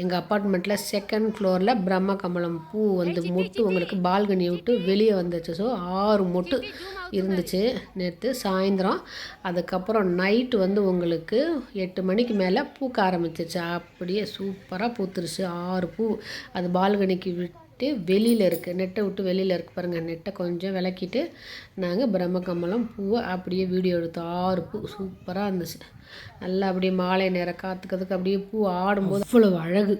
எங்கள் அப்பார்ட்மெண்ட்டில் செகண்ட் ஃப்ளோரில் பிரம்ம கமலம் பூ வந்து மொட்டு உங்களுக்கு பால்கனி விட்டு வெளியே வந்துச்சு. ஸோ ஆறு மொட்டு இருந்துச்சு நேற்று சாயந்தரம். அதுக்கப்புறம் நைட்டு வந்து உங்களுக்கு எட்டு மணிக்கு மேலே பூக்க ஆரம்பிச்சிச்சு. அப்படியே சூப்பராக பூத்துருச்சு. ஆறு பூ. அது பால்கனிக்கு விட்டு வெளியில் இருக்குது நெட்டை விட்டு வெளியில் இருக்குது பாருங்கள் நெட்டை கொஞ்சம் விளக்கிட்டு நாங்கள் பிரம்மகமலம் பூவை அப்படியே வீடியோ எடுத்தோம் ஆறு பூ சூப்பராக இருந்துச்சு. நல்லா அப்படியே மாலை நேரம் காத்துக்கிறதுக்கு அப்படியே பூ ஆடும்போது அவ்வளோ அழகு.